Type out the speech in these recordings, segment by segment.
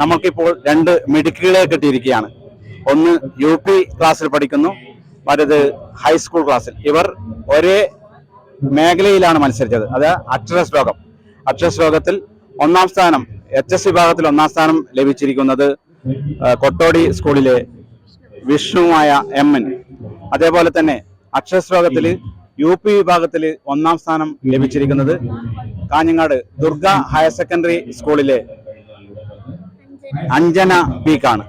നമുക്കിപ്പോൾ രണ്ട് മിടുക്കുകളെ കിട്ടിയിരിക്കുകയാണ്. ഒന്ന് യു പി ക്ലാസ്സിൽ പഠിക്കുന്നു മറ്റത് ഹൈസ്കൂൾ ക്ലാസ്സിൽ. ഇവർ ഒരേ മേഖലയിലാണ് മത്സരിച്ചത് അത് അക്ഷരശ്ലോകം അക്ഷരശ്ലോകത്തിൽ ഒന്നാം സ്ഥാനം എച്ച് എസ് വിഭാഗത്തിൽ ഒന്നാം സ്ഥാനം ലഭിച്ചിരിക്കുന്നത് കൊട്ടോടി സ്കൂളിലെ വിഷ്ണുവായ എം എൻ അതേപോലെ തന്നെ അക്ഷരശ്ലോകത്തിൽ യു പി വിഭാഗത്തിൽ ഒന്നാം സ്ഥാനം ലഭിച്ചിരിക്കുന്നത് കാഞ്ഞങ്ങാട് ദുർഗ ഹയർ സെക്കൻഡറി സ്കൂളിലെ അഞ്ജന പീക്കാണ്.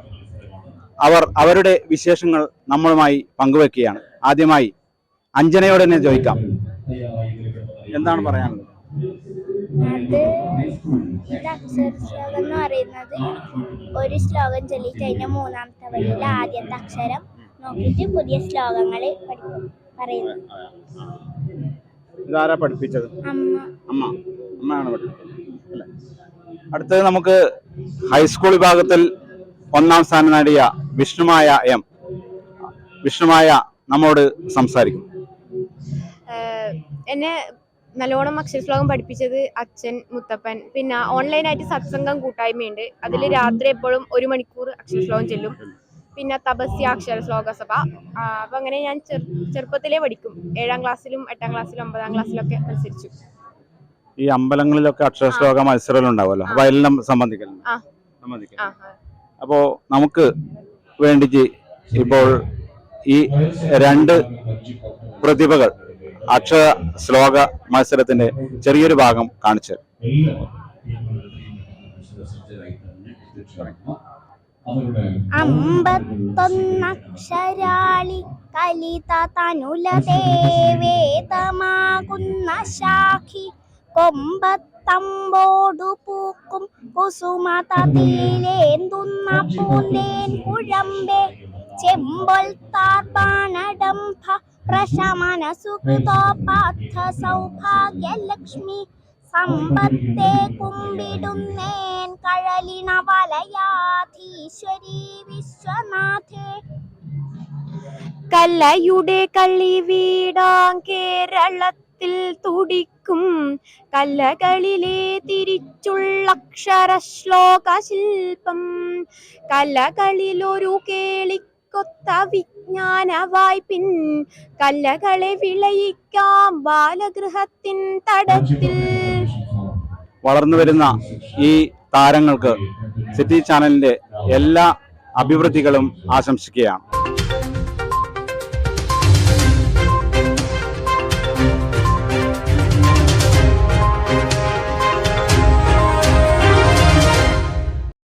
അവർ അവരുടെ വിശേഷങ്ങൾ നമ്മളുമായി പങ്കുവെക്കുകയാണ്. ആദ്യമായി അഞ്ജനയോട് തന്നെ ചോദിക്കാം. എന്താണ് പറയാനുള്ളത്? എന്ന് പറയുന്നത് ഒരു ശ്ലോകം ചൊല്ലി കഴിഞ്ഞാൽ മൂന്നാമത്തെ വരിയിൽ ആദ്യത്തെ അക്ഷരം നോക്കിയിട്ട് പുതിയ ശ്ലോകങ്ങൾ പഠിക്കും പറയുന്നു. ഇതാരാ പഠിപ്പിച്ചത്? അമ്മ. അമ്മ. അമ്മയാണ് പഠിപ്പിച്ചത്. അല്ലേ? അടുത്തത് നമുക്ക് ഹൈസ്കൂൾ വിഭാഗത്തിൽ ഒന്നാം സ്ഥാനം നേടിയ വിഷ്ണുമായ എം. വിഷ്ണുമായ നമ്മോട് സംസാരിക്കും. എന്നെ നല്ലോണം അക്ഷരശ്ലോകം പഠിപ്പിച്ചത് അച്ഛൻ മുത്തപ്പൻ പിന്നെ ഓൺലൈനായിട്ട് സത്സംഗം കൂട്ടായ്മയുണ്ട്. അതിൽ രാത്രി എപ്പോഴും ഒരു മണിക്കൂർ അക്ഷരശ്ലോകം ചെല്ലും. പിന്നെ തപസ്യ അക്ഷരശ്ലോക സഭ. ആഹ് അപ്പൊ അങ്ങനെ ഞാൻ ചെറുപ്പത്തിലേ പഠിക്കും. ഏഴാം ക്ലാസ്സിലും എട്ടാം ക്ലാസ്സിലും ഒമ്പതാം ക്ലാസ്സിലൊക്കെ മത്സരിച്ചു. ഈ അമ്പലങ്ങളിലൊക്കെ അക്ഷരശ്ലോക മത്സരങ്ങൾ ഉണ്ടാവുമല്ലോ അപ്പൊ എല്ലാം സംബന്ധിക്കലുണ്ട് സംബന്ധിക്കുന്നു സംബന്ധിക്കാം. അപ്പോ നമുക്ക് വേണ്ടി ഇപ്പോൾ ഈ രണ്ട് പ്രതിഭകൾ അക്ഷര ശ്ലോക മത്സരത്തിന്റെ ചെറിയൊരു ഭാഗം കാണിച്ചു തരാം. അമ്പത്തൊന്നക്ഷരാളി കലിത തനുലതേ വേദമാകുന്ന ശാഖി കൊമ്പത്തമ്പോടു പൂക്കും കുസുമതീലേന്തുന്ന പൂന്തേൻ കുഴമ്പേ. ചെമ്പൊൽ താർബാണഡംഭ പ്രശമന സൗഭാഗ്യലക്ഷ്മി. സമ്പത്തെ കുമ്പിടുന്നേൻ കഴലിണ വലയാധീശ്വരി വിശ്വനാഥേ. കല്ലയുടെ കള്ളി വീടാം കേരളത്തിൽ തുടിക്കും കലകളിലെ തിരിച്ചുള്ള അക്ഷര ശ്ലോക ശില്പം. കലകളിലൊരു കേളിക്കൊത്ത വിജ്ഞാന വായ്പിൻ കല്ലകളെ വിളയിക്കാം ബാലഗൃഹത്തിൻ തടത്തിൽ. വളർന്നു വരുന്ന ഈ താരങ്ങൾക്ക് സിറ്റി ചാനലിന്റെ എല്ലാ അഭിവൃദ്ധികളും ആശംസിക്കുകയാണ്.